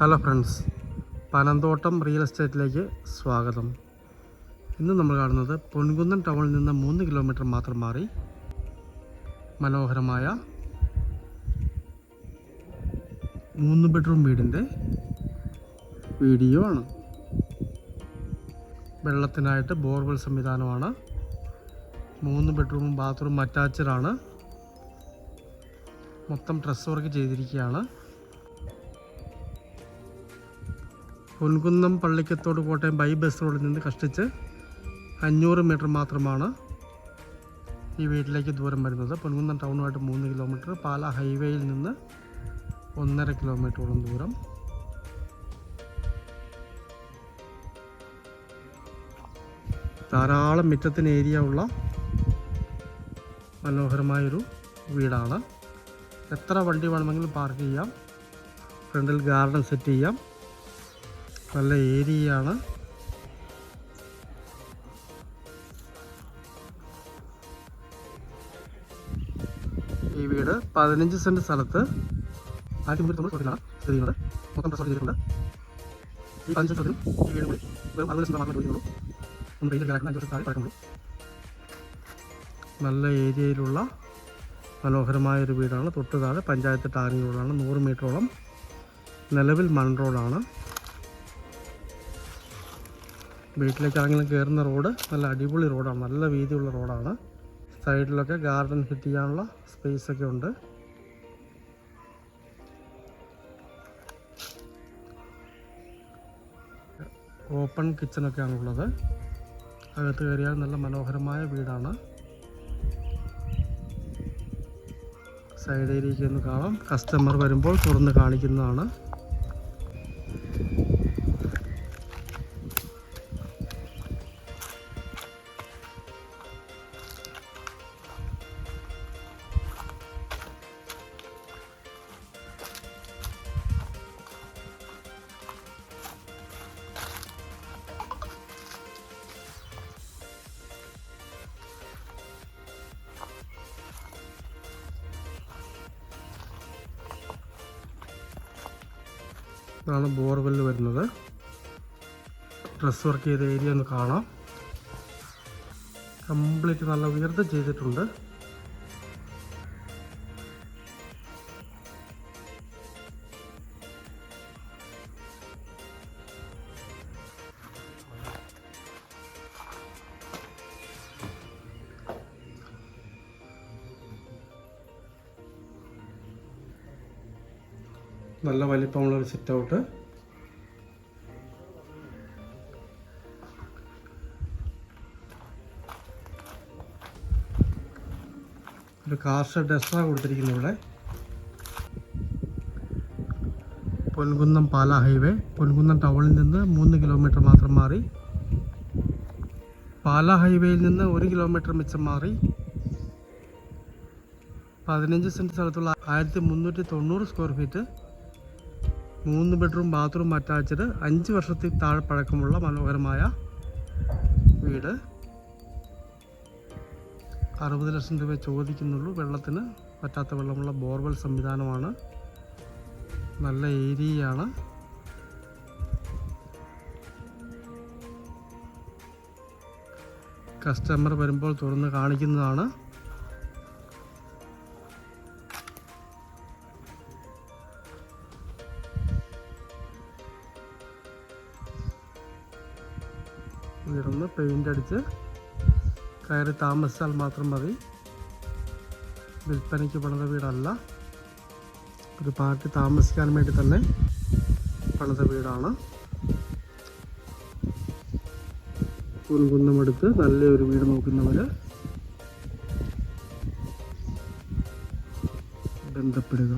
Hello friends Panamthottam real എസ്റ്റേറ്റിലേക്ക് സ്വാഗതം. ഇന്ന് നമ്മൾ കാണുന്നത് പൊൻകുന്നം ടൗണിൽ നിന്ന് മൂന്ന് കിലോമീറ്റർ മാത്രം മാറി മനോഹരമായ മൂന്ന് ബെഡ്റൂം വീടിന്റെ വീഡിയോ ആണ്. വെള്ളത്തിനായിട്ട് ബോർവെൽ സംവിധാനമാണ്. മൂന്ന് ബെഡ്റൂമും ബാത്റൂം അറ്റാച്ചഡാണ്. മൊത്തം ഡ്രസ് വർക്ക് ചെയ്തിരിക്കുകയാണ്. പൊൻകുന്നം പള്ളിക്കത്തോട് കോട്ടയം ബൈ ബസ് റോഡിൽ നിന്ന് കഷ്ടിച്ച് അഞ്ഞൂറ് മീറ്റർ മാത്രമാണ് ഈ വീട്ടിലേക്ക് ദൂരം വരുന്നത്. പൊൻകുന്നം ടൗണുമായിട്ട് മൂന്ന് കിലോമീറ്റർ പാല ഹൈവേയിൽ നിന്ന് ഒന്നര കിലോമീറ്ററോളം ദൂരം. ധാരാളം മുറ്റത്തിന് ഏരിയ ഉള്ള മനോഹരമായൊരു വീടാണ്. എത്ര വണ്ടി വേണമെങ്കിലും പാർക്ക് ചെയ്യാം. ഫ്രണ്ടിൽ ഗാർഡൻ സെറ്റ് ചെയ്യാം. നല്ല ഏരിയയാണ്. ഈ വീട് പതിനഞ്ച് സെന്റ് സ്ഥലത്ത്. ആയിരത്തി മുന്നൂറ്റി തൊണ്ണൂറ് സ്ക്വയറിലാണ് സ്ഥിതി ചെയ്യുന്നത് മൊത്തം റിസോർട്ട് ചെയ്തിട്ടുണ്ട്. ഈ പതിനഞ്ച് സ്ഥലത്തിനും ഈ വീട് കൂടി വെറും അറുപത് സെന്റ് മാത്രമേ ചോദിക്കുള്ളൂ ഒന്ന് കിടക്കുന്ന അഞ്ച് വർഷം താഴെ പഴക്കമുള്ളൂ നല്ല ഏരിയയിലുള്ള മനോഹരമായ ഒരു വീടാണ്. തൊട്ട് താഴെ പഞ്ചായത്ത് ടാറിംഗ് നൂറ് മീറ്ററോളം നിലവിൽ മൺ റോഡാണ്. വീട്ടിലേക്ക് ആണെങ്കിലും കയറുന്ന റോഡ് നല്ല അടിപൊളി റോഡാണ്. നല്ല വീതിയുള്ള റോഡാണ്. സൈഡിലൊക്കെ ഗാർഡൻ ഫിറ്റ് ചെയ്യാനുള്ള സ്പേസ് ഒക്കെ ഉണ്ട്. ഓപ്പൺ കിച്ചണൊക്കെയാണ് ഉള്ളത്. അകത്ത് കയറിയാൽ നല്ല മനോഹരമായ വീടാണ്. സൈഡ് ഏരിയയ്ക്ക് ഒന്ന് കാണാം. കസ്റ്റമർ വരുമ്പോൾ തുറന്ന് കാണിക്കുന്നതാണ്. ഇതാണ് ബോർവെൽ വരുന്നത്. ഡ്രസ് വർക്ക് ചെയ്ത ഏരിയ ഒന്ന് കാണാം. കംപ്ലീറ്റ് നല്ല ഉയർത്ത് ചെയ്തിട്ടുണ്ട്. നല്ല വലിപ്പമുള്ള ഒരു സിറ്റ് ഔട്ട് ഒരു കാർ ഷെഡ് എക്സ്ട്രാ കൊടുത്തിരിക്കുന്നു ഇവിടെ. പൊൻകുന്നം പാല ഹൈവേ. പൊൻകുന്നം ടൗണിൽ നിന്ന് മൂന്ന് കിലോമീറ്റർ മാത്രം മാറി. പാല ഹൈവേയിൽ നിന്ന് ഒരു കിലോമീറ്റർ മിച്ചം മാറി. പതിനഞ്ച് സെന്റ് സ്ഥലത്തുള്ള ആയിരത്തി മുന്നൂറ്റി തൊണ്ണൂറ് സ്ക്വയർ ഫീറ്റ് മൂന്ന് ബെഡ്റൂം ബാത്റൂം അറ്റാച്ച്ഡ് അഞ്ച് വർഷത്തിൽ താഴെ പഴക്കമുള്ള മനോഹരമായ വീട്. അറുപത് ലക്ഷം രൂപ ചോദിക്കുന്നുള്ളൂ. വെള്ളത്തിന് പറ്റാത്ത വെള്ളമുള്ള ബോർവെൽ സംവിധാനമാണ്. നല്ല ഏരിയയാണ്. കസ്റ്റമർ വരുമ്പോൾ തുറന്ന് കാണിക്കുന്നതാണ്. വീടൊന്ന് പെയിന്റ് അടിച്ച് കയറി താമസിച്ചാൽ മാത്രം മതി. വിൽപ്പനയ്ക്ക് പണിത വീടല്ല. ഒരു പാർട്ടി താമസിക്കാൻ വേണ്ടി തന്നെ പണിത വീടാണ്. കുന്നുകുന്നമെടുത്ത് നല്ലൊരു വീട് നോക്കുന്നവർ ബന്ധപ്പെടുക.